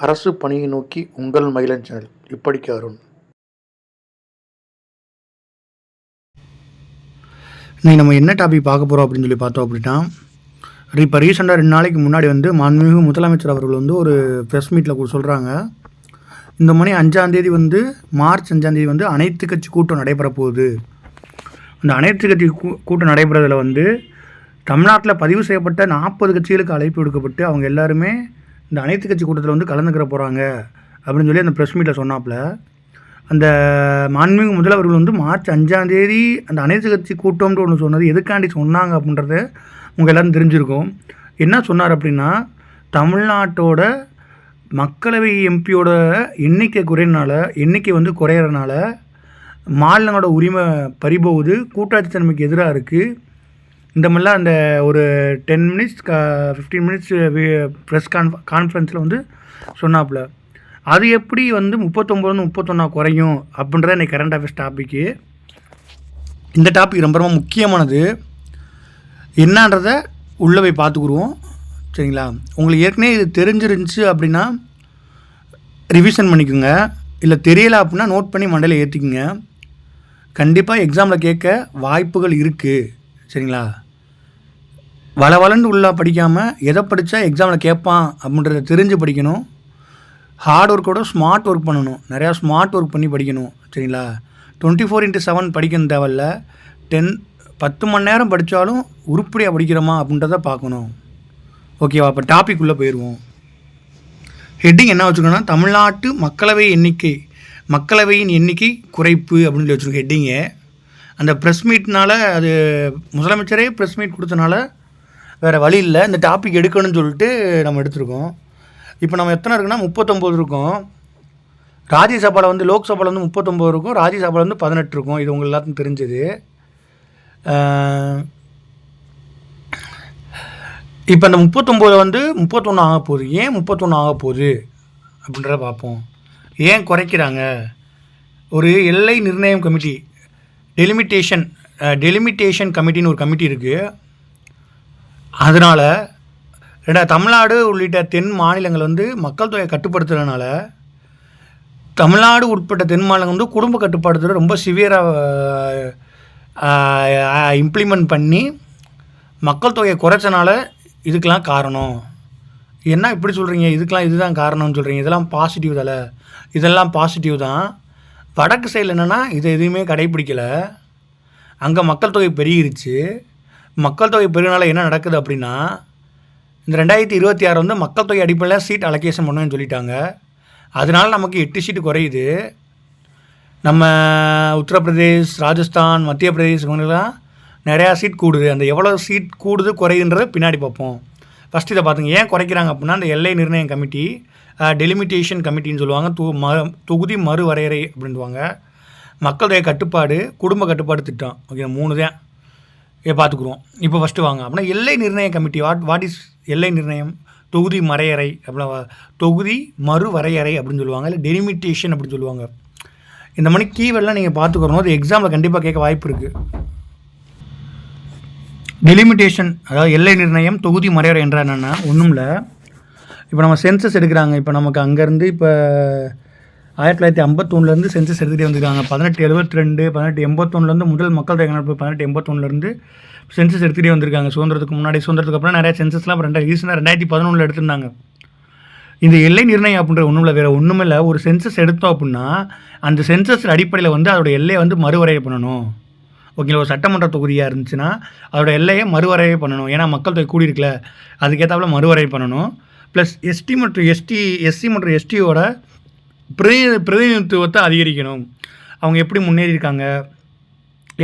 அரசு பணியை நோக்கி உங்கள் மகிழன் சேனல். இப்படிக்கு அருண். இன்னைக்கு நம்ம என்ன டாபிக் பார்க்க போகிறோம் அப்படின்னு சொல்லி பார்த்தோம் அப்படின்னா இப்போ ரீசெண்டாக ரெண்டு நாளைக்கு முன்னாடி வந்து மாண்புமிகு முதலமைச்சர் அவர்கள் வந்து ஒரு ப்ரெஸ் மீட்டில் சொல்கிறாங்க இந்த மணி அஞ்சாந்தேதி வந்து மார்ச் அஞ்சாந்தேதி வந்து அனைத்து கட்சி கூட்டம் நடைபெற போகுது. அந்த அனைத்து கட்சி கூ- கூட்டம் நடைபெறதில் வந்து தமிழ்நாட்டில் பதிவு செய்யப்பட்ட நாற்பது கட்சிகளுக்கு அழைப்பு விடுக்கப்பட்டு அவங்க எல்லாருமே இந்த அனைத்து கட்சி கூட்டத்தில் வந்து கலந்துக்கிற போகிறாங்க அப்படின்னு சொல்லி அந்த ப்ரெஸ் மீட்டில் சொன்னாப்புல. அந்த மாண்புமிகு முதல்வர்கள் வந்து மார்ச் அஞ்சாந்தேதி அந்த அனைத்து கட்சி கூட்டம்னு ஒன்று சொன்னது எதுக்காண்டி சொன்னாங்க அப்படின்றத உங்கள் எல்லோரும் தெரிஞ்சிருக்கும். என்ன சொன்னார் அப்படின்னா தமிழ்நாட்டோட மக்களவை எம்பியோட எண்ணிக்கை குறையிறனால எண்ணிக்கை வந்து குறையிறனால மாநிலங்களோட உரிமை பறிபோகுது கூட்டாட்சித்தன்மைக்கு எதிராக இருக்குது இந்த மாதிரிலாம் அந்த ஒரு ten minutes fifteen minutes press conf கான்ஃபரன்ஸில் வந்து சொன்னாப்புல அது எப்படி வந்து முப்பத்தொம்போது முப்பத்தொன்னா குறையும் அப்படின்றத இன்னைக்கு கரண்ட் அஃபேர்ஸ் டாப்பிக்கு இந்த டாபிக் ரொம்ப ரொம்ப முக்கியமானது. என்னன்றத உள்ளே போய் பார்த்துக்குருவோம். சரிங்களா? உங்களுக்கு ஏற்கனவே இது தெரிஞ்சிருந்துச்சு அப்படின்னா ரிவிஷன் பண்ணிக்கோங்க. இல்லை தெரியலை அப்படின்னா நோட் பண்ணி மண்டையில் ஏற்றிக்கோங்க கண்டிப்பாக எக்ஸாமில் கேட்க வாய்ப்புகள் இருக்குது சரிங்களா? வள வளண்டு உள்ளா படிக்காமல் எதை படித்தா எக்ஸாமில் கேட்பான் அப்படின்றத தெரிஞ்சு படிக்கணும். ஹார்ட் ஒர்க்கோட ஸ்மார்ட் ஒர்க் பண்ணணும். நிறையா ஸ்மார்ட் ஒர்க் பண்ணி படிக்கணும். சரிங்களா? டுவெண்ட்டி ஃபோர் இன்ட்டு செவன் படிக்கணும் தேவையில்ல. டென் பத்து மணி நேரம் படித்தாலும் உருப்படியாக படிக்கிறோமா அப்படின்றத பார்க்கணும். ஓகேவா அப்போ டாபிக் உள்ளே போயிடுவோம் ஹெட்டிங் என்ன வச்சுருக்கோன்னா தமிழ்நாட்டு மக்களவை எண்ணிக்கை. மக்களவையின் எண்ணிக்கை குறைப்பு அப்படின்னு சொல்லி வச்சுருக்கோம் ஹெட்டிங்கு அந்த ப்ரெஸ் மீட்னால அது முதலமைச்சரே ப்ரெஸ் மீட் கொடுத்தனால வேறு வழி இல்லை. இந்த டாபிக் எடுக்கணும்னு சொல்லிட்டு நம்ம எடுத்திருக்கோம். இப்போ நம்ம எத்தனை இருக்குன்னா முப்பத்தொம்போது இருக்கும். ராஜ்யசபாவில் வந்து லோக்சபாவில் வந்து முப்பத்தொம்போது இருக்கும். ராஜ்யசபாவில் வந்து பதினெட்டு இருக்கும். இது உங்கள் எல்லாத்துக்கும் தெரிஞ்சது. இப்போ அந்த முப்பத்தொம்போது வந்து முப்பத்தொன்று ஆக போகுது. ஏன் முப்பத்தொன்று ஆக போகுது? அப்படின்றத பார்ப்போம். ஏன் குறைக்கிறாங்க? ஒரு எல்லை நிர்ணயம் கமிட்டி டெலிமிட்டேஷன் டெலிமிட்டேஷன் கமிட்டின்னு ஒரு கமிட்டி இருக்குது அதனால் ரெண்டா தமிழ்நாடு உள்ளிட்ட தென் மாநிலங்கள் வந்து மக்கள் தொகையை கட்டுப்படுத்துறதுனால தமிழ்நாடு உட்பட்ட தென் மாநிலங்கள் வந்து குடும்ப கட்டுப்பாடு ரொம்ப சிவியராக இம்ப்ளிமெண்ட் பண்ணி மக்கள் தொகையை குறைச்சனால இதுக்கெலாம் காரணம். என்ன இப்படி சொல்கிறீங்க இதுக்கெலாம் இதுதான் காரணம்னு சொல்கிறீங்க இதெல்லாம் பாசிட்டிவ் தலை? இதெல்லாம் பாசிட்டிவ் தான். வடக்கு சைடில் என்னென்னா இதை எதுவுமே கடைப்பிடிக்கலை. அங்கே மக்கள் தொகை பெருகிருச்சு. மக்கள் தொகை பெருகினால என்ன நடக்குது அப்படின்னா இந்த ரெண்டாயிரத்தி இருபத்தி ஆறு வந்து மக்கள் தொகை அடிப்படையில் சீட் அலோகேஷன் பண்ணுவேன்னு சொல்லிட்டாங்க. அதனால் நமக்கு எட்டு சீட்டு குறையுது. நம்ம உத்தரப்பிரதேஷ் ராஜஸ்தான் மத்திய பிரதேஷ் இவங்கெல்லாம் நிறையா சீட் கூடுது. அந்த எவ்வளோ சீட் கூடுது குறையுன்றதை பின்னாடி பார்ப்போம். ஃபஸ்ட் இதை பார்த்துங்க ஏன் குறைக்கிறாங்க அப்படின்னா அந்த எல்லை நிர்ணயம் கமிட்டி டெலிமிட்டேஷன் கமிட்டின்னு சொல்லுவாங்க. தொ ம தொகுதி மறுவரையறை அப்படின்வாங்க மக்கள் தொகை கட்டுப்பாடு குடும்ப கட்டுப்பாடு திட்டம். ஓகே மூணு தான் பார்த்துக்குருவோம். இப்போ ஃபஸ்ட்டு வாங்க. அப்படின்னா எல்லை நிர்ணய கமிட்டி வாட் வாட் இஸ் எல்லை நிர்ணயம்? தொகுதி மறையறை அப்படின்னா தொகுதி மறு வரையறை அப்படின்னு சொல்லுவாங்க. இல்லை டெலிமிட்டேஷன் அப்படின்னு சொல்லுவாங்க. இந்த மாதிரி கீவேர்டெலாம் நீங்கள் பார்த்துக்கணும். அது எக்ஸாமில் கண்டிப்பாக கேட்க வாய்ப்பு இருக்குது டெலிமிட்டேஷன் அதாவது எல்லை நிர்ணயம் தொகுதி மறையறை என்றால் என்னென்னா ஒன்றும் இல்லை இப்போ நம்ம சென்சஸ் எடுக்கிறாங்க. இப்போ நமக்கு அங்கேருந்து இப்போ ஆயிரத்தி தொள்ளாயிரத்தி ஐம்பத்தொன்னுலேருந்து சென்சஸ் எடுத்துகிட்டே வந்திருக்காங்க. பதினெட்டு எழுபத்தி ரெண்டு பதினெட்டு எண்பத்தொன்னுலேருந்து முதல் மக்கள் தொகை கணக்கு பதினெட்டு எண்பத்தொன்னுலேருந்து சென்சஸ் எடுத்துகிட்டே வந்திருக்காங்க. சுதந்திரத்துக்கு முன்னாடி சுதந்திரத்துக்கு அப்புறம் நிறைய சென்சஸ்லாம் அப்புறம் ரெண்டாயிரம் ரீசெண்டாக ரெண்டாயிரத்தி பதினொன்றில் எடுத்திருந்தாங்க. இந்த எல்லை நிர்ணயம் அப்படின்ற ஒன்றும் இல்லை வேறு ஒன்றும் இல்லை ஒரு சென்சஸ் எடுத்தோம் அப்படின்னா அந்த சென்சஸ் அடிப்படையில் வந்து அதோட எல்லையை வந்து மறுவரையை பண்ணணும். ஓகேங்களா? ஒரு சட்டமன்ற தொகுதியாக இருந்துச்சுன்னா அதோட எல்லையை மறுவரையை பண்ணணும். ஏன்னா மக்கள் தொகை கூடியிருக்கல. அதுக்கேற்றாப்புல மறுவரையை பண்ணணும். ப்ளஸ் எஸ்டி மற்றும் எஸ்டி எஸ்சி மற்றும் எஸ்டியோட பிரதி பிரதிநிதித்துவத்தை அதிகரிக்கணும். அவங்க எப்படி முன்னேறியிருக்காங்க?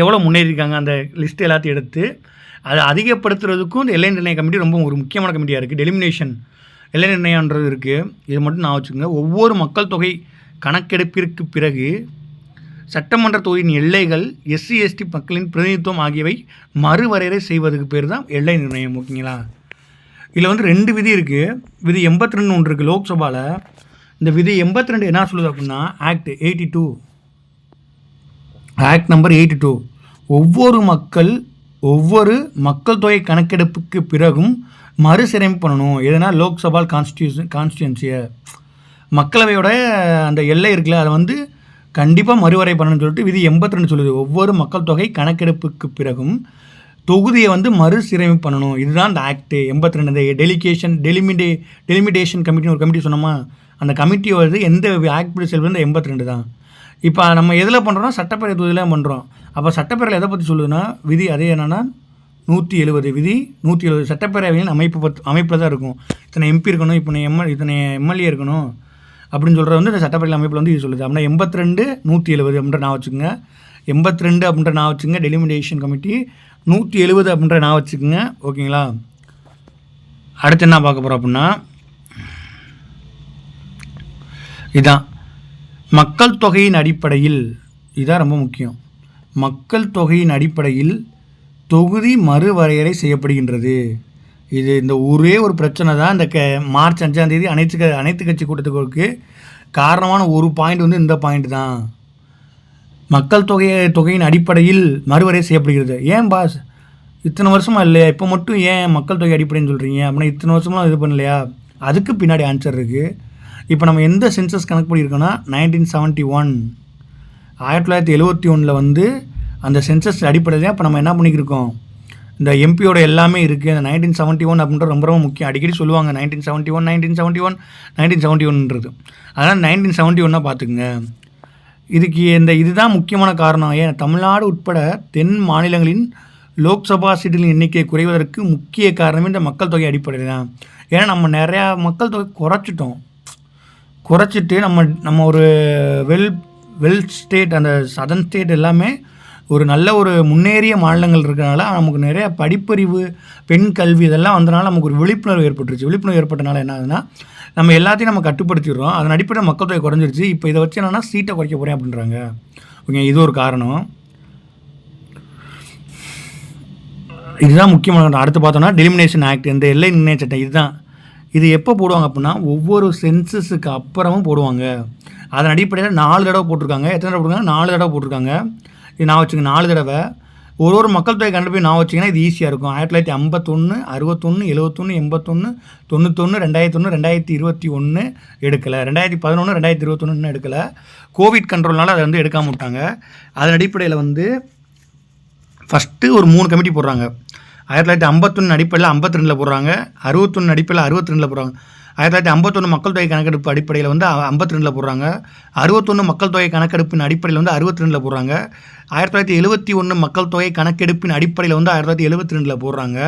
எவ்வளோ முன்னேறியிருக்காங்க? அந்த லிஸ்ட் எல்லாத்தையும் எடுத்து அதை அதிகப்படுத்துறதுக்கும் இந்த எல்லை நிர்ணய கமிட்டி ரொம்ப ஒரு முக்கியமான கமிட்டியாக இருக்குது டெலிமினேஷன் எல்லை நிர்ணயம்ன்றது இருக்குது இது மட்டும் நான் வச்சுக்கோங்க. ஒவ்வொரு மக்கள் தொகை கணக்கெடுப்பிற்கு பிறகு சட்டமன்ற தொகுதியின் எல்லைகள் எஸ்சி எஸ்டி மக்களின் பிரதிநிதித்துவம் ஆகியவை மறுவரையறை செய்வதற்கு பேர் தான் எல்லை நிர்ணயம் ஓகேங்களா? இதில் வந்து ரெண்டு விதி இருக்குது விதி எண்பத்தி ரெண்டு ஒன்று இருக்குது லோக்சபாவில் இந்த விதி எண்பத்தி ரெண்டு என்ன சொல்லுது அப்படின்னா act eighty two act number eighty two ஒவ்வொரு மக்கள் ஒவ்வொரு மக்கள் தொகை கணக்கெடுப்புக்கு பிறகும் மறுசீரமைப்பு பண்ணணும். எதுனா லோக்சபா கான்ஸ்டியூஷன் கான்ஸ்டியூன்சியை மக்களவையோட அந்த எல்லை இருக்குல்ல அதை வந்து கண்டிப்பாக மறுவரை பண்ணணும்னு சொல்லிட்டு விதி 82 சொல்லுது. ஒவ்வொரு மக்கள் தொகை கணக்கெடுப்புக்கு பிறகும் தொகுதியை வந்து மறுசீரமைப்பு பண்ணணும். இதுதான் அந்த ஆக்ட் எண்பத்தி ரெண்டு இந்த டெலிகேஷன் டெலிமிடே டெலிமிடேஷன் கமிட்டின்னு ஒரு கமிட்டி சொன்னோமா? அந்த கமிட்டி வருது எந்த ஆக்ட் செல்வந்து எண்பத்தி ரெண்டு தான். இப்போ நம்ம எதில் பண்ணுறோம்னா சட்டப்பேரவை தொகுதியில் பண்ணுறோம் அப்போ சட்டப்பேரவை எதை பற்றி சொல்லுதுன்னா விதி அதே என்னென்னா நூற்றி எழுபது விதி நூற்றி எழுபது சட்டப்பேரவையின் அமைப்பு பத் அமைப்பில் தான் இருக்கும். இத்தனை எம்பி இருக்கணும் இத்தனை எம்எல் இத்தனை எம்எல்ஏ இருக்கணும் அப்படின்னு சொல்கிறது வந்து இந்த சட்டப்பேரவை அமைப்பில் வந்து இது சொல்லுது. அப்படின்னா எண்பத்தி ரெண்டு நூற்றி எழுபது அப்படின்ற நான் வச்சுக்கோங்க. எண்பத்தி ரெண்டு அப்படின்ற நான் வச்சுக்கோங்க டெலிமிடேஷன் கமிட்டி நூற்றி எழுபது அப்படின்ற நான் வச்சுக்கோங்க ஓகேங்களா? அடுத்து என்ன பார்க்க போகிறோம் அப்படின்னா இதான். மக்கள் தொகையின் அடிப்படையில் இதான் ரொம்ப முக்கியம். மக்கள் தொகையின் அடிப்படையில் தொகுதி மறுவரையறை செய்யப்படுகின்றது. இது இந்த ஒரே ஒரு பிரச்சனை தான். இந்த க மார்ச் அஞ்சாம் தேதி அனைத்து க அனைத்து கட்சி கூட்டத்துக்கு காரணமான ஒரு பாயிண்ட் வந்து இந்த பாயிண்ட் தான். மக்கள் தொகையை தொகையின் அடிப்படையில் மறுவரை செய்யப்படுகிறது. ஏன் பாஸ்? இத்தனை வருஷமா இல்லையா? இப்போ மட்டும் ஏன் மக்கள் தொகை அடிப்படைன்னு சொல்கிறீங்க அப்படின்னா இத்தனை வருஷமா இது பண்ணலையா? அதுக்கு பின்னாடி ஆன்சர் இருக்குது இப்போ நம்ம எந்த சென்சஸ் கணக்கு பண்ணியிருக்கோன்னா நைன்டீன் செவன்ட்டி ஒன் ஆயிரத்தி தொள்ளாயிரத்தி எழுபத்தி ஒன்றில் வந்து அந்த சென்சஸ் அடிப்படையில் இப்போ நம்ம என்ன பண்ணிக்கிருக்கோம்? இந்த எம்பியோட எல்லாமே இருக்குது அந்த நைன்டீன் செவன்ட்டி ஒன் அப்படின்ற ரொம்ப ரொம்ப முக்கியம். அடிக்கடி சொல்லுவாங்க nineteen seventy one nineteen seventy one nineteen seventy ஒன்றது அதனால் நைன்டீன் செவன்ட்டி ஒன்னாக பார்த்துக்குங்க. இதுக்கு இந்த இதுதான் முக்கியமான காரணம். ஏன் தமிழ்நாடு உட்பட தென் மாநிலங்களின் லோக்சபா சீட்டுகளின் எண்ணிக்கை குறைவதற்கு முக்கிய காரணமே இந்த மக்கள் தொகை அடிப்படையில் தான். ஏன்னா நம்ம நிறையா மக்கள் தொகை குறைச்சிட்டோம். குறைச்சிட்டு நம்ம நம்ம ஒரு வெல் வெல் ஸ்டேட் அந்த சதன் ஸ்டேட் எல்லாமே ஒரு நல்ல ஒரு முன்னேறிய மாநிலங்கள் இருக்கிறனால நமக்கு நிறைய படிப்பறிவு பெண் கல்வி இதெல்லாம் வந்தனால நமக்கு ஒரு விழிப்புணர்வு ஏற்பட்டுருச்சு. விழிப்புணர்வு ஏற்பட்டனால என்ன ஆகுதுன்னா நம்ம எல்லாத்தையும் நம்ம கட்டுப்படுத்திடுறோம். அதன் அடிப்படையில் மக்கள் தொகை குறைஞ்சிருச்சு. இப்போ இதை வச்சு என்னென்னா சீட்டை குறைக்க போகிறேன் அப்படின்றாங்க. ஓகே இது ஒரு காரணம். இதுதான் முக்கியமான அடுத்து பார்த்தோம்னா டெலிமினேஷன் ஆக்ட் இந்த எல்லை நிர்ணய சட்டம் இதுதான். இது எப்போ போடுவாங்க அப்படின்னா ஒவ்வொரு சென்சஸுக்கு அப்புறமும் போடுவாங்க. அதன் அடிப்படையில் நாலு தடவை போட்டிருக்காங்க. எத்தனை தடவை போட்டிருக்காங்க? நாலு தடவை போட்டிருக்காங்க. இது நான் வச்சுங்க நாலு தடவை. ஒரு ஒரு மக்கள் தொகை கண்டு போய் நான் வச்சிங்கன்னா இது ஈஸியாக இருக்கும். ஆயிரத்தி தொள்ளாயிரத்தி ஐம்பத்தொன்று அறுபத்தொன்று எழுபத்தொன்று எண்பத்தொன்று தொண்ணூத்தொன்று ரெண்டாயிரத்தி ஒன்று ரெண்டாயிரத்தி இருபத்தி ஒன்று எடுக்கலை. ரெண்டாயிரத்தி பதினொன்று ரெண்டாயிரத்தி இருபத்தொன்னு எடுக்கலை. கோவிட் கண்ட்ரோல்னால அதை வந்து எடுக்காம விட்டாங்க. அதன் அடிப்படையில் வந்து ஃபஸ்ட்டு ஒரு மூணு கமிட்டி போடுறாங்க. ஆயிரத்தி தொள்ளாயிரத்தி ஐம்பத்தொன்று அடிப்படையில் ஐம்பத்தி ரெண்டில் போடுறாங்க. அறுபத்தொன்று அடிப்படையில் அறுபத்தி ரெண்டில் போடுறாங்க. ஆயிரத்தி தொள்ளாயிரத்தி ஐம்பத்தொன்று மக்கள் தொகை கணக்கெடுப்பு அடிப்படையில் வந்து ஐம்பத்தி ரெண்டில் போடுறாங்க. அறுபத்தொன்று மக்கள் தொகை கணக்கெடுப்பின் அடிப்படையில் வந்து அறுபத்தி ரெண்டில் போடுறாங்க. ஆயிரத்தி தொள்ளாயிரத்தி எழுபத்தி ஒன்று மக்கள் தொகை கணக்கெடுப்பின் அடிப்படையில் வந்து ஆயிரத்தி தொள்ளாயிரத்தி எழுபத்தி ரெண்டில் போடுறாங்க.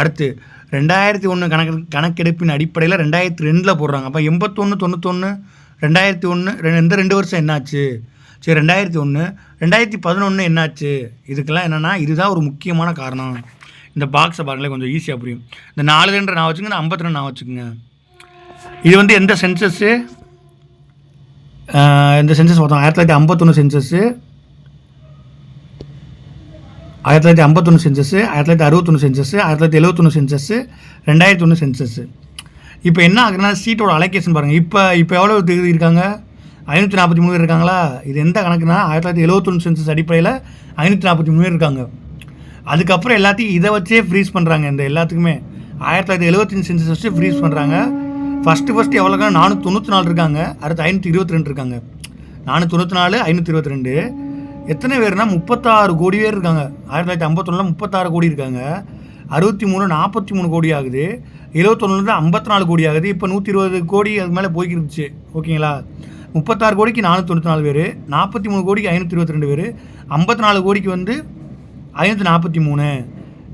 அடுத்து ரெண்டாயிரத்தி ஒன்று கணக்கு கணக்கெடுப்பின் அடிப்படையில் ரெண்டாயிரத்தி ரெண்டில் போடுறாங்க. அப்போ எண்பத்தொன்று தொண்ணூத்தொன்று ரெண்டாயிரத்தி ஒன்று இந்த ரெண்டு வருஷம் என்னாச்சு? சரி ரெண்டாயிரத்தி ஒன்று ரெண்டாயிரத்தி பதினொன்று என்னாச்சு? இதுக்கெல்லாம் என்னென்னா இதுதான் ஒரு முக்கியமான காரணம். இந்த பாக்ஸை பாருங்களேன் கொஞ்சம் ஈஸியாக புரியும். இந்த நாலு ரெண்டு நான் வச்சுக்கோங்க ஐம்பத்தி ரெண்டு நான் வச்சுக்கோங்க. இது வந்து எந்த சென்சஸ்ஸு இந்த சென்சஸ் பார்த்தோம் ஆயிரத்தி தொள்ளாயிரத்தி ஐம்பத்தொன்று சென்சஸ்ஸு ஆயிரத்தி தொள்ளாயிரத்தி ஐம்பத்தொன்று சென்சஸ்ஸு ஆயிரத்தி தொள்ளாயிரத்தி அறுபத்தொன்று சென்சஸ்ஸு ஆயிரத்தி தொள்ளாயிரத்தி எழுபத்தொன்று சென்சஸ்ஸு ரெண்டாயிரத்தி ஒன்று சென்சஸ்ஸு இப்போ என்ன ஆகுதுன்னா சீட்டோட அலோகேஷன் பாருங்கள் இப்போ இப்போ எவ்வளோ தேதி இருக்காங்க? ஐநூற்றி நாற்பத்தி மூணு இருக்காங்களா? இது எந்த கணக்குனா ஆயிரத்தி தொள்ளாயிரத்தி எழுபத்தொன்று சென்சஸ் அடிப்படையில் ஐநூற்றி நாற்பத்தி மூணு இருக்காங்க. அதுக்கப்புறம் எல்லாத்தையும் இதை வச்சே ஃப்ரீஸ் பண்ணுறாங்க இந்த எல்லாத்துக்குமே. ஆயிரத்தி தொள்ளாயிரத்தி எழுபத்தஞ்சு சென்சஸ் வச்சு ஃப்ரீஸ் பண்ணுறாங்க ஃபஸ்ட்டு ஃபஸ்ட்டு எவ்வளோக்கா நானூற்றி தொண்ணூற்றி நாலு இருக்காங்க. அடுத்து ஐநூற்றி இருபத்தி ரெண்டு இருக்காங்க. நானூற்றி தொண்ணூற்றி நாலு ஐநூற்றி இருபத்தி ரெண்டு. எத்தனை பேர்னா முப்பத்தாறு கோடி பேர் இருக்காங்க. ஆயிரத்தி தொள்ளாயிரத்தி ஐம்பத்தொன்னில் முப்பத்தாறு கோடி இருக்காங்க. அறுபத்தி மூணு நாற்பத்தி மூணு கோடி ஆகுது. எழுபத்தொன்னுலேருந்து ஐம்பத்தி நாலு கோடி ஆகுது. இப்போ நூற்றி இருபது கோடி அது மேலே போய்க்கிருந்துச்சு. ஓகேங்களா? முப்பத்தாறு கோடிக்கு நானூற்றி தொண்ணூற்றி நாலு பேர். நாற்பத்தி மூணு கோடிக்கு ஐநூற்றி இருபத்தி ரெண்டு பேர். ஐம்பத்தி நாலு கோடிக்கு வந்து ஐநூற்றி நாற்பத்தி மூணு.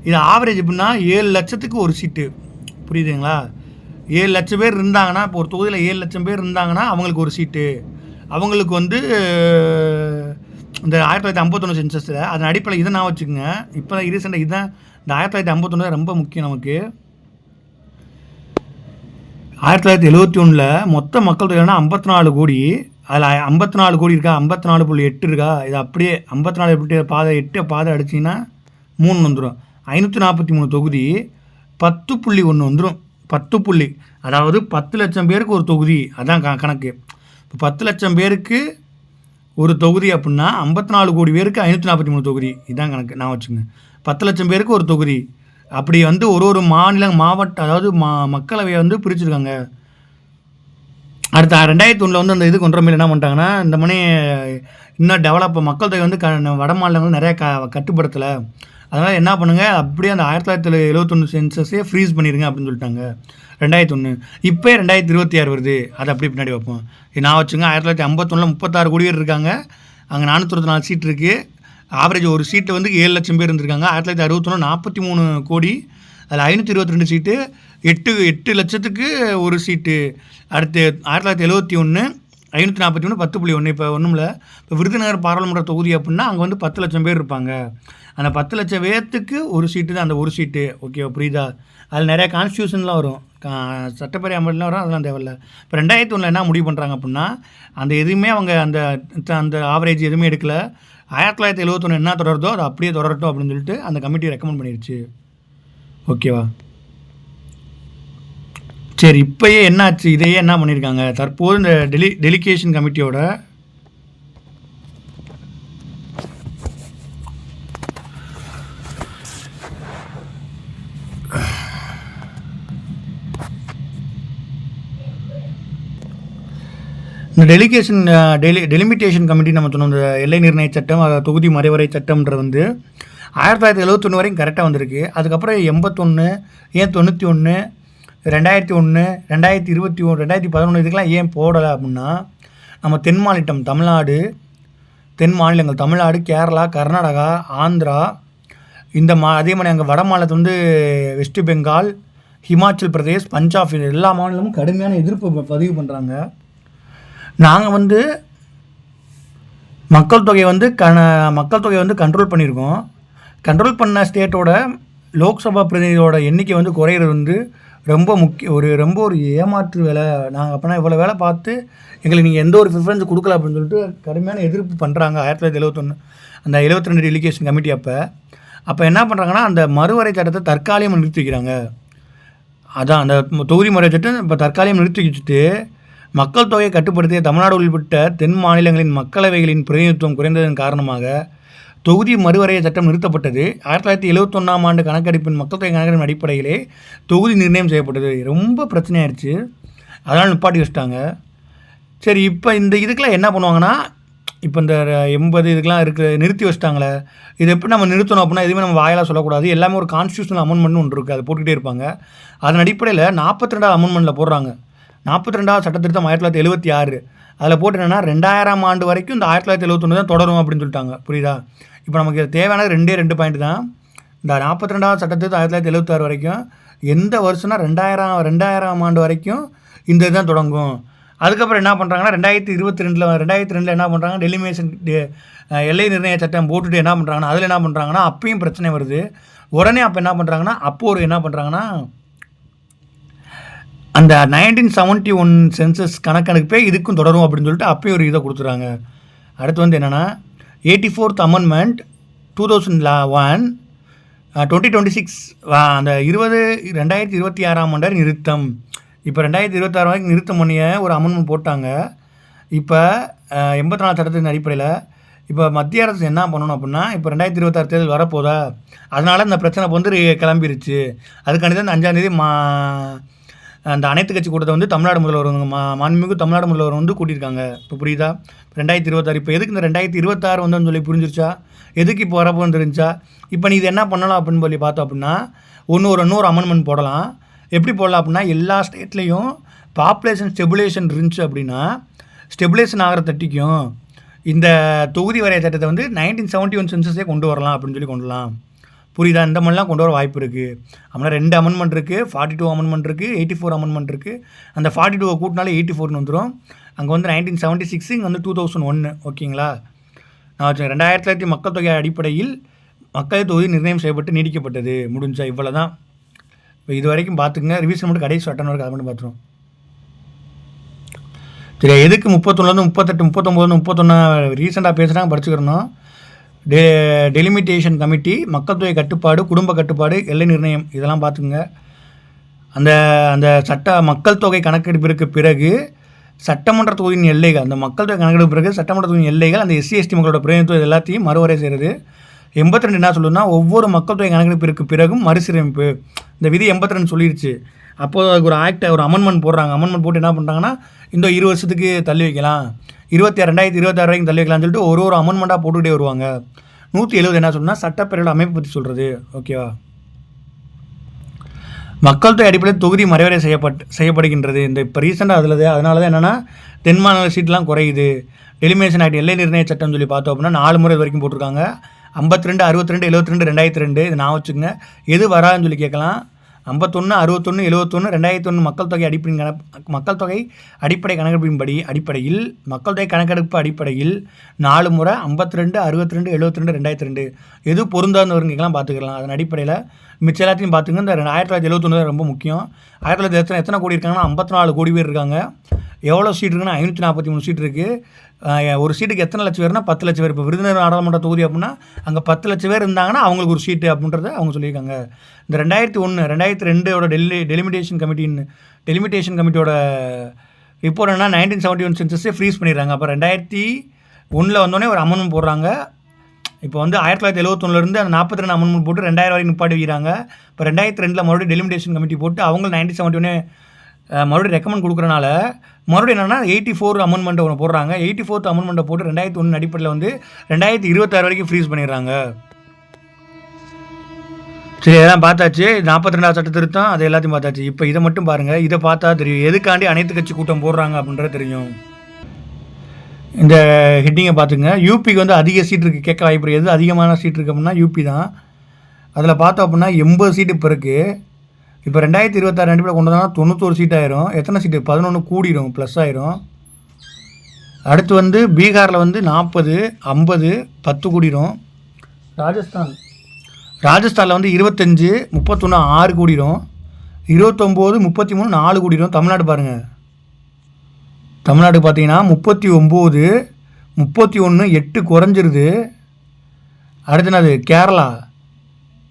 இது ஆவரேஜ் எப்படின்னா ஏழு லட்சத்துக்கு ஒரு சீட்டு புரியுதுங்களா? ஏழு லட்சம் பேர் இருந்தாங்கன்னா இப்போ ஒரு தொகுதியில் ஏழு லட்சம் பேர் இருந்தாங்கன்னா அவங்களுக்கு ஒரு சீட்டு அவங்களுக்கு வந்து இந்த ஆயிரத்தி தொள்ளாயிரத்தி ஐம்பத்தொன்று சென்சஸில் அதன் அடிப்படையில் இதை நான் வச்சுக்கோங்க. இப்போ ரீசெண்டாக இதுதான் இந்த ஆயிரத்தி தொள்ளாயிரத்தி ஐம்பத்தொன்று ரொம்ப முக்கியம் நமக்கு. ஆயிரத்தி தொள்ளாயிரத்தி எழுபத்தி ஒன்றில் மொத்த மக்கள் தொகைனா ஐம்பத்தி நாலு கோடி. அதில் ஐம்பத்தி நாலு கோடி இருக்கா ஐம்பத்தி நாலு புள்ளி எட்டு இருக்கா இது அப்படியே ஐம்பத்தி நாலு எப்படி பாதை எட்டு பாதை அடிச்சிங்கன்னா மூணு வந்துடும் ஐநூற்றி நாற்பத்தி மூணு தொகுதி பத்து புள்ளி ஒன்று வந்துடும் பத்து புள்ளி அதாவது பத்து லட்சம் பேருக்கு ஒரு தொகுதி. அதான் க கணக்கு. இப்போ பத்து லட்சம் பேருக்கு ஒரு தொகுதி அப்படின்னா ஐம்பத்தி நாலு கோடி பேருக்கு ஐநூற்றி நாற்பத்தி மூணு தொகுதி. இதான் கணக்கு. நான் வச்சுங்க பத்து லட்சம் பேருக்கு ஒரு தொகுதி. அப்படி வந்து ஒரு ஒரு மாநில மாவட்ட அதாவது மா மக்களவையை வந்து பிரிச்சிருக்காங்க. அடுத்த ரெண்டாயிரத்தி ஒன்றில் வந்து அந்த இது கொண்டு வரமையில் என்ன பண்ணிட்டாங்கன்னா இந்த மணி இன்னும் டெவலப் மக்கள் தொகை வந்து க வட மாநிலங்கள் நிறைய க கட்டுப்படுத்தலை. அதனால் என்ன பண்ணுங்கள் அப்படியே அந்த ஆயிரத்தி தொள்ளாயிரத்தி எழுபத்தொன்று சென்சஸே ஃப்ரீஸ் பண்ணிடுங்க அப்படின்னு சொல்லிட்டாங்க. ரெண்டாயிரத்தி ஒன்று இப்போ ரெண்டாயிரத்தி இருபத்தி ஆறு வருது. அதை அப்படி பின்னாடி வைப்போம் நான் வச்சுங்க ஆயிரத்தி தொள்ளாயிரத்தி ஐம்பத்தொன்னில் முப்பத்தாறு கோடி பேர் இருக்காங்க. அங்கே நானூற்றி நாலு சீட் இருக்குது ஆவரேஜ் ஒரு சீட்டு வந்து ஏழு லட்சம் பேர் இருந்திருக்காங்க. ஆயிரத்தி தொள்ளாயிரத்தி அறுபத்தொன்று நாற்பத்தி மூணு கோடி. அதில் ஐநூற்றி இருபத்தி ரெண்டு சீட்டு எட்டு எட்டு லட்சத்துக்கு ஒரு சீட்டு அடுத்து ஆயிரத்தி தொள்ளாயிரத்தி எழுபத்தி ஒன்று ஐநூற்றி நாற்பத்தி ஒன்று பத்து புள்ளி ஒன்று இப்போ ஒன்றும் இல்லை இப்போ விருதுநகர் பாராளுமன்ற தொகுதி அப்படின்னா அங்கே வந்து பத்து லட்சம் பேர் இருப்பாங்க. அந்த பத்து லட்சம் பேர்த்துக்கு ஒரு சீட்டு தான் அந்த ஒரு சீட்டு. ஓகே புரியுதா? அதில் நிறையா கான்ஸ்டியூஷன்லாம் வரும். சட்டப்பேரவை அமல்லாம் வரும் அதெல்லாம் தேவையில்ல. இப்போ ரெண்டாயிரத்தி ஒன்றில் என்ன முடிவு பண்ணுறாங்க அப்படின்னா அந்த எதுவுமே அவங்க அந்த அந்த ஆவரேஜ் எதுவுமே எடுக்கல. ஆயிரத்தி தொள்ளாயிரத்தி எழுபத்தொன்று என்ன தொடருதோ அது அப்படியே தொடரட்டும் அப்படின்னு சொல்லிட்டு அந்த கமிட்டி ரெக்கமெண்ட் பண்ணிடுச்சு ஓகேவா சரி இப்போயே என்னாச்சு? இதையே என்ன பண்ணியிருக்காங்க தற்போது இந்த டெலி டெலிகேஷன் கமிட்டியோட இந்த டெலிகேஷன் டெலி டெலிமிட்டேஷன் கமிட்டி நம்ம சொன்னோம் இந்த எல்லை நிர்ணய சட்டம் தொகுதி மறைவரை சட்டம்ன்றது வந்து ஆயிரத்தி தொள்ளாயிரத்தி எழுபத்தொன்று வரைக்கும் கரெக்டாக வந்திருக்கு. அதுக்கப்புறம் எண்பத்தொன்று ஏன் தொண்ணூற்றி ஒன்று ரெண்டாயிரத்தி ஒன்று ரெண்டாயிரத்தி இருபத்தி ஒன்று ரெண்டாயிரத்தி பதினொன்று இதுக்கெல்லாம் ஏன் போடலை அப்படின்னா நம்ம தென் மாநிலம் தமிழ்நாடு தென் மாநிலங்கள் தமிழ்நாடு கேரளா கர்நாடகா ஆந்திரா இந்த மா அதே மாதிரி அங்கே வட மாநிலத்தில் வந்து வெஸ்ட் பெங்கால் ஹிமாச்சல் பிரதேஷ் பஞ்சாப் இது எல்லா மாநிலமும் கடுமையான எதிர்ப்பு பதிவு பண்ணுறாங்க நாங்கள் வந்து மக்கள் தொகையை வந்து கண மக்கள் தொகையை வந்து கண்ட்ரோல் பண்ணியிருக்கோம். கண்ட்ரோல் பண்ண ஸ்டேட்டோட லோக்சபா பிரதிநிதியோட எண்ணிக்கை வந்து குறையிறது வந்து ரொம்ப முக்கிய ஒரு ரொம்ப ஒரு ஏமாற்று வேலை. நாங்கள் அப்போனா இவ்வளோ வேலை பார்த்து எங்களுக்கு நீங்கள் எந்த ஒரு ப்ரிஃபரன்ஸ் கொடுக்கல அப்படின்னு சொல்லிட்டு கடுமையான எதிர்ப்பு பண்ணுறாங்க ஆயிரத்தி தொள்ளாயிரத்தி எழுபத்தொன்று அந்த எழுபத்தி ரெண்டு டெலிகேஷன் கமிட்டி அப்போ. அப்போ என்ன பண்ணுறாங்கன்னா அந்த மறுவரை சட்டத்தை தற்காலிகமாக நிறுத்தி வைக்கிறாங்க. அதான் அந்த தொகுதி முறை சட்டம் இப்போ தற்காலிகம் நிறுத்தி வச்சுட்டு மக்கள் தொகையை கட்டுப்படுத்திய தமிழ்நாடு உள்பட்ட தென் மாநிலங்களின் மக்களவைகளின் பிரதிநிதித்துவம் குறைந்ததன் காரணமாக தொகுதி மறுவரைய சட்டம் நிறுத்தப்பட்டது. ஆயிரத்தி தொள்ளாயிரத்தி எழுபத்தொன்னாம் ஆண்டு கணக்கெடுப்பின் மக்கள் தொகை கணக்கெடுப்பின் அடிப்படையிலே தொகுதி நிர்ணயம் செய்யப்பட்டது. ரொம்ப பிரச்சனையாயிருச்சு. அதனால் நிப்பாட்டி வச்சுட்டாங்க. சரி இப்போ இந்த இதுக்கெலாம் என்ன பண்ணுவாங்கன்னா இப்போ இந்த எண்பது இதுக்கெலாம் இருக்கு நிறுத்தி வச்சிட்டாங்களே. இது எப்படி நம்ம நிறுத்தணும் அப்படின்னா எதுவுமே நம்ம வாயிலாக சொல்லக்கூடாது. எல்லாமே ஒரு கான்ஸ்டியூஷனல் அமெண்ட்மெண்ட் ஒன்று இருக்குது அதை போட்டுக்கிட்டே இருப்பாங்க. அதன் அடிப்படையில் நாற்பத்தி ரெண்டாவது அமெண்ட்மெண்ட்டில் போடுறாங்க. நாற்பத்தி ரெண்டாவது சட்டத்திருத்தம் ஆயிரத்தி தொள்ளாயிரத்தி எழுபத்தி ஆறு. அதில் போட்டு என்னென்னா ரெண்டாயிரம் ஆண்டு வரைக்கும் இந்த ஆயிரத்தி தொள்ளாயிரத்தி எழுபத்தொன்று தான் தொடரும் அப்படின்னு சொல்லிட்டாங்க. புரியுதா? இப்போ நமக்கு தேவையானது ரெண்டே ரெண்டு பாயிண்ட் தான். இந்த நாற்பத்தி ரெண்டாவது சட்டத்திருத்தம் ஆயிரத்தி தொள்ளாயிரத்தி எழுபத்தாறு வரைக்கும் எந்த வருஷம்னா ரெண்டாயிரம் ரெண்டாயிரம் ஆண்டு வரைக்கும் இந்த இதுதான் தொடங்கும். அதுக்கப்புறம் என்ன பண்ணுறாங்கன்னா ரெண்டாயிரத்தி இருபத்தி ரெண்டில் ரெண்டாயிரத்தி ரெண்டில் என்ன பண்ணுறாங்க டெலிமேஷன் எல்லை நிர்ணய சட்டம் போட்டுட்டு என்ன பண்ணுறாங்கன்னா அதில் என்ன பண்ணுறாங்கன்னா அப்பயும் பிரச்சனை வருது. உடனே அப்போ என்ன பண்ணுறாங்கன்னா அப்போ ஒரு என்ன பண்ணுறாங்கன்னா அந்த நைன்டீன் செவன்ட்டி ஒன் சென்சஸ் கணக்கெடுப்பே இதுக்கும் தொடரும் அப்படின்னு சொல்லிட்டு அப்பயும் ஒரு இதை கொடுத்துறாங்க. அடுத்து வந்து என்னென்னா eighty fourth amendment two thousand one twenty twenty six அந்த இருபது ரெண்டாயிரத்தி இருபத்தி ஆறாம் ஆண்டு நிறுத்தம். இப்போ ரெண்டாயிரத்தி இருபத்தாறு வரைக்கும் நிறுத்தம் பண்ணிய ஒரு அமெண்ட்மெண்ட் போட்டாங்க. இப்போ எண்பத்தி நாலு சட்டத்தின் அடிப்படையில் இப்போ மத்திய அரசு என்ன பண்ணணும் அப்படின்னா இப்போ ரெண்டாயிரத்தி இருபத்தாறு தேர்தல் வரப்போதா? அதனால் இந்த பிரச்சனை வந்து கிளம்பிருச்சு. அதுக்காண்டி தான் இந்த அஞ்சாந்தேதி மா அந்த அனைத்து கட்சி கூட்டத்தை வந்து தமிழ்நாடு முதல்வர் வந்து மா மாண்புமிகு தமிழ்நாடு முதல்வர் வந்து கூட்டியிருக்காங்க. இப்போ புரியுதா? ரெண்டாயிரத்தி இருபத்தாறு இப்போ எதுக்கு இந்த ரெண்டாயிரத்தி இருபத்தாறு வந்து சொல்லி புரிஞ்சிருச்சா? எதுக்கு இப்போ வரப்போன்னு தெரிஞ்சா இப்போ நீ இது என்ன பண்ணலாம் அப்படின்னு சொல்லி பார்த்தோம் அப்படின்னா ஒன்று ஒரு இன்னொரு அமெண்ட்மெண்ட் போடலாம். எப்படி போடலாம் அப்படின்னா எல்லா ஸ்டேட்லேயும் பாப்புலேஷன் ஸ்டெபுலேஷன் இருந்துச்சு அப்படின்னா ஸ்டெபுலேஷன் ஆகிற தட்டிக்கும் இந்த தொகுதி வரைய சட்டத்தை வந்து நைன்டீன் செவன்ட்டி ஒன் சென்சஸே கொண்டு வரலாம் அப்படின்னு சொல்லி கொண்டுலாம் புரியுதா? இந்த மாதிரிலாம் கொண்டு வர வாய்ப்பு இருக்குது அப்படின்னா ரெண்டு அமெண்ட்மெண்ட் இருக்குது ஃபார்ட்டி டூ அமெண்ட்மெண்ட் இருக்குது எயிட்டி ஃபோர் அமெண்ட்மெண்ட் இருக்குது அந்த ஃபார்ட்டி டூவை கூட்டினாலே எயிட்டி ஃபோர்னு வந்துடும் அங்கே வந்து நைன்டீன் செவன்ட்டி சிக்ஸ் இங்கே வந்து டூ தௌசண்ட் ஒன்று ஓகேங்களா? நான் ரெண்டாயிரத்தி தொள்ளாயிரத்தி மக்கள் தொகை அடிப்படையில் மக்கள் தொகுதி நிர்ணயம் செய்யப்பட்டு நீடிக்கப்பட்டது. முடிஞ்சா இவ்வளோ தான் இப்போ இது வரைக்கும் பார்த்துக்குங்க. ரிவிஷன் மட்டும் கடைசி சட்டம் வரைக்கும் அதை மட்டும் பார்த்துருவோம். சரி எதுக்கு முப்பத்தொன்னுலேருந்து முப்பத்தெட்டு முப்பத்தொம்போது முப்பத்தொன்று ரீசெண்டாக பேசுகிறாங்க படிச்சுக்கிறணும் டெ டெலிமிட்டேஷன் கமிட்டி மக்கள் தொகை கட்டுப்பாடு குடும்ப கட்டுப்பாடு எல்லை நிர்ணயம் இதெல்லாம் பார்த்துக்குங்க. அந்த அந்த சட்ட மக்கள் தொகை கணக்கெடுப்பிற்கு பிறகு சட்டமன்ற தொகுதியின் எல்லைகள் அந்த மக்கள் தொகை கணக்கெடுப்பு பிறகு சட்டமன்ற தொகுதியின் எல்லைகள் அந்த எஸ்சி எஸ்டி மக்களோட பிரதிநிதித்துவம் எல்லாத்தையும் மறுவரை செய்கிறது எண்பத்தி ரெண்டு என்ன சொல்லுன்னா ஒவ்வொரு மக்கள் தொகை கணக்கெடுப்பிற்கு பிறகும் மறுசீரமைப்பு. இந்த விதி எண்பத்தி ரெண்டு சொல்லிடுச்சு அப்போது அதுக்கு ஒரு ஆக்டை ஒரு அமெண்ட்மெண்ட் போடுறாங்க. அமெண்ட்மெண்ட் போட்டு என்ன பண்ணுறாங்கன்னா இந்த இரு வருஷத்துக்கு தள்ளி வைக்கலாம். இருபத்தி ரெண்டாயிரத்தி இருபத்தாறு வரைக்கும் தள்ளி வைக்கலாம்னு சொல்லிட்டு ஒரு ஒரு அமெண்ட்மெண்ட்டாக போட்டுக்கிட்டே வருவாங்க. நூற்றி எழுபது என்ன சொல்லணும்னா சட்டப்பேரவையோட அமைப்பு பற்றி சொல்கிறது ஓகேவா மக்கள் தொகை அடிப்படையில் தொகுதி மறைவரை செய்யப்பட்டு செய்யப்படுகின்றது. இந்த இப்போ ரீசெண்டாக அதில் அதனால தான் என்னென்னா தென் மாநில சீட்லாம் குறையுது. எலிமினேஷன் ஆக்ட் எல்லை நிர்ணய சட்டம்னு சொல்லி பார்த்தோம் அப்படின்னா நாலு முறை இது வரைக்கும் போட்டிருக்காங்க. ஐம்பத்தி ரெண்டு அறுபத்தி ரெண்டு எழுபத்தி ரெண்டு ரெண்டாயிரத்தி ரெண்டு இது நான் வச்சுக்கோங்க. எது வராதுன்னு சொல்லி கேட்கலாம். ஐம்பத்தொன்று அறுபத்தொன்று எழுபத்தொன்று ரெண்டாயிரத்தி ஒன்று மக்கள் தொகை அடிப்படை கண மக்கள் தொகை அடிப்படை கணக்கெடுப்பின்படி அடிப்படையில் மக்கள் தொகை கணக்கெடுப்பு அடிப்படையில் நாலு முறை ஐம்பத்தி ரெண்டு அறுபத்தி ரெண்டு எழுபத்தி ரெண்டு ரெண்டாயிரத்தி ரெண்டு எது பொருந்தான்னு வருங்கலாம் பார்த்துக்கலாம். அதன் அடிப்படையில் மிச்ச எல்லாத்தையும் பார்த்துங்க. இந்த ரெண்டு- ஆயிரத்தி தொள்ளாயிரத்தி எழுபத்தொன்று ரொம்ப முக்கியம். ஆயிரத்தி தொள்ளாயிரத்தி எத்தனை எத்தனை கோடி இருக்காங்கன்னா ஐம்பத்தி நாலு கோடி பேர் இருக்காங்க. எவ்வளோ சீட் இருக்குன்னா ஐநூற்றி நாற்பத்தி மூணு சீட் இருக்குது ஒரு சீட்டுக்கு எத்தனை லட்சம் பேர்னா பத்து லட்சம் பேர். இப்போ விருதுநகர் நாடாளுமன்ற தொகுதி அப்படின்னா அங்கே பத்து லட்சம் பேர் இருந்தாங்கன்னா அவங்களுக்கு ஒரு சீட்டு அப்படின்றத அவங்க சொல்லியிருக்காங்க. இந்த ரெண்டாயிரத்தி ஒன்று ரெண்டாயிரத்தி ரெண்டோட டெல்லி டெலிமிடேஷன் கமிட்டின்னு டெலிமிடேஷன் கமிட்டியோட ரிப்போர்ட் என்ன நைன்டீன் செவன்ட்டி ஒன் சென்சஸே ஃப்ரீஸ் பண்ணிடுறாங்க. அப்போ ரெண்டாயிரத்தி ஒன்றில் வந்தோடனே ஒரு அமௌண்ட் போடுறாங்க. இப்போ வந்து ஆயிரத்தி தொள்ளாயிரத்தி எழுபத்தொன்னுலேருந்து அந்த நாற்பத்தி ரெண்டு அமௌண்ட் போட்டு ரெண்டாயிரம் வரைக்கும் நிப்பாட்டி வைக்கிறாங்க இப்போ ரெண்டாயிரத்தி ரெண்டில் மறுபடியும் டெலிமிடேஷன் கமிட்டி போட்டு அவங்க நைன்டி செவன்ட்டி ஒன்னே மறுபடியும் ரெக்கமெண்ட் கொடுக்குறனால மறுபடியும் என்னென்னா எயிட்டி ஃபோர் அமெண்ட்மெண்ட் ஒன்று போடுறாங்க. எயிட்டி ஃபோர்த் அமெண்ட்மெண்ட்டை போட்டு ரெண்டாயிரத்தி ஒன்று அடிப்படையில் வந்து ரெண்டாயிரத்தி இருபத்தாறு வரைக்கும் ஃப்ரீஸ் பண்ணிடுறாங்க. சரி இதெல்லாம் பார்த்தாச்சு. நாற்பத்தி ரெண்டாவது சட்ட திருத்தம் அது எல்லாத்தையும் பார்த்தாச்சு. இப்போ இதை மட்டும் பாருங்கள் இதை பார்த்தா தெரியும். எதுக்காண்டி அனைத்து கட்சி கூட்டம் போடுறாங்க அப்படின்றது தெரியும். இந்த ஹெட்டிங்கை பார்த்துங்க. யூபிக்கு வந்து அதிக சீட் இருக்குது கேட்க வாய்ப்பு. எது அதிகமான சீட் இருக்குது அப்படின்னா யூபி தான். அதில் பார்த்தோம் அப்படின்னா எண்பது சீட்டு இப்போ இருக்குது இப்போ ரெண்டாயிரத்தி இருபத்தாறு ரெண்டு பேர் கொண்டு வந்தால் தொண்ணூத்தோரு சீட் ஆயிரும். எத்தனை சீட்டு பதினொன்று கூடிரும். ப்ளஸ் ஆயிரும். அடுத்து வந்து பீகாரில் வந்து நாற்பது ஐம்பது பத்து கூடிரும். ராஜஸ்தான். ராஜஸ்தானில் வந்து இருபத்தஞ்சு முப்பத்தொன்று ஆறு கூடிரும். இருபத்தொம்போது முப்பத்தி மூணு நாலு கூடிரும். தமிழ்நாடு பாருங்கள் தமிழ்நாடு பார்த்திங்கன்னா முப்பத்தி ஒம்பது முப்பத்தி ஒன்று எட்டு குறைஞ்சிருது. அடுத்து என்னது? கேரளா.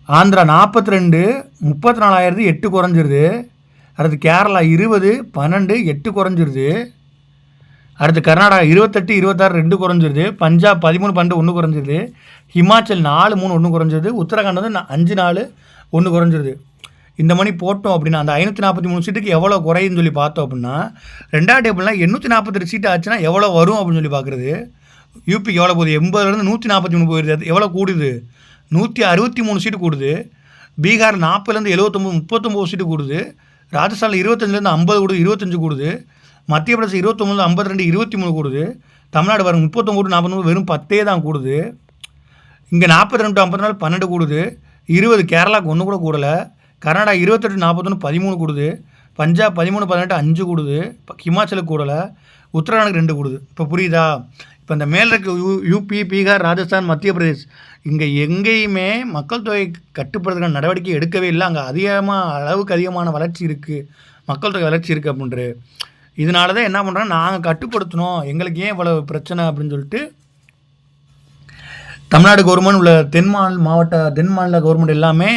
ஆந்திரா நாற்பத்தி ரெண்டு முப்பத்தி நாலாயிரத்து எட்டு குறைஞ்சிருது. அடுத்து கேரளா இருபது பன்னெண்டு எட்டு குறைஞ்சிருது. அடுத்து கர்நாடகா இருபத்தெட்டு இருபத்தாறு ரெண்டு குறைஞ்சிருது. பஞ்சாப் பதிமூணு பன்னெண்டு ஒன்று குறைஞ்சிருது. ஹிமாச்சல் நாலு மூணு ஒன்று குறைஞ்சிருது. உத்தரகாண்ட் வந்து அஞ்சு நாலு ஒன்று குறைஞ்சிருது. இந்த மணி போட்டோம் அப்படின்னா அந்த ஐநூற்றி நாற்பத்தி மூணு சீட்டுக்கு எவ்வளோ குறையுன்னு சொல்லி பார்த்தோம் அப்படின்னா ரெண்டாவது டேபிள்லாம் எண்ணூற்றி நாற்பத்தெட்டு சீட்டு ஆச்சுன்னா எவ்வளோ வரும் அப்படின்னு சொல்லி பார்க்குறது? யூபிக்கு எவ்வளோ போகுது? எண்பதுலேருந்து நூற்றி நாற்பத்தி மூணு போயிருது. அது எவ்வளோ கூடுது? நூற்றி அறுபத்தி மூணு சீட்டு கூடுது. பீகார் நாற்பதுலேருந்து எழுபத்தொம்போது முப்பத்தொம்போது சீட்டு கூடுது. ராஜஸ்தானில் இருபத்தஞ்சிலேருந்து ஐம்பது கூடுது இருபத்தஞ்சு கூடுது. மத்திய பிரதேசம் இருபத்தொம்பது ஐம்பத்தி ரெண்டு இருபத்தி மூணு கூடுது. தமிழ்நாடு வரும் முப்பத்தொம்பது நாற்பத்தொம்பது வெறும் பத்தே தான் கூடுது. இங்கே நாற்பத்தி ரெண்டு ஐம்பத்தி நாலு பன்னெண்டு கூடுது. இருபது கேரளாவுக்கு ஒன்று கூட கூடலை. கர்நாடகா இருபத்தெட்டு நாற்பத்தொன்று பதிமூணு கூடுது. பஞ்சாப் பதிமூணு பதினெட்டு அஞ்சு கூடுது. ஹிமாச்சலுக்கு கூடலை. உத்தரகாண்டுக்கு ரெண்டு கூடுது. இப்போ புரியுதா? இப்போ இந்த மேல் இருக்க யூ யூபி பீகார் ராஜஸ்தான் மத்திய பிரதேஷ் இங்கே எங்கேயுமே மக்கள் தொகை கட்டுப்படுறதுக்கான நடவடிக்கை எடுக்கவே இல்லை. அங்கே அதிகமாக அளவுக்கு அதிகமான வளர்ச்சி இருக்குது மக்கள் தொகை வளர்ச்சி இருக்குது அப்படின்ட்டு இதனால தான் என்ன பண்ணுறோம் நாங்கள் கட்டுப்படுத்தணும். எங்களுக்கு ஏன் இவ்வளோ பிரச்சனை அப்படின்னு சொல்லிட்டு தமிழ்நாடு கவர்மெண்ட் உள்ள தென் மாநில மாவட்ட தென் மாநில கவர்மெண்ட் எல்லாமே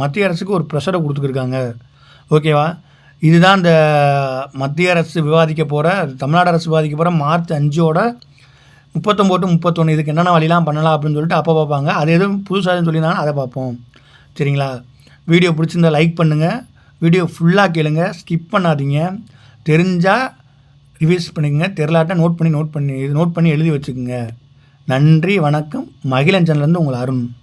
மத்திய அரசுக்கு ஒரு ப்ரெஷரை கொடுத்துருக்காங்க ஓகேவா இதுதான் இந்த மத்திய அரசு விவாதிக்க போகிற தமிழ்நாடு அரசு விவாதிக்க போகிற மார்ச் அஞ்சோட முப்பத்தொம்போது முப்பத்தொன்று இதுக்கு என்னென்ன வழிலாம் பண்ணலாம் அப்படின்னு சொல்லிட்டு அப்போ பார்ப்பாங்க. அது எதுவும் புதுசாக சொல்லியிருந்தாலும் அதை பார்ப்போம். சரிங்களா? வீடியோ பிடிச்சிருந்தா லைக் பண்ணுங்கள் வீடியோ ஃபுல்லாக கேளுங்க. ஸ்கிப் பண்ணாதீங்க. தெரிஞ்சால் ரிவைஸ் பண்ணிக்கங்க. தெரிலாட்டா நோட் பண்ணி நோட் பண்ணி இது நோட் பண்ணி எழுதி வச்சுக்கோங்க. நன்றி வணக்கம். மகிழன் சேனல்லேருந்து உங்கள் அருண்.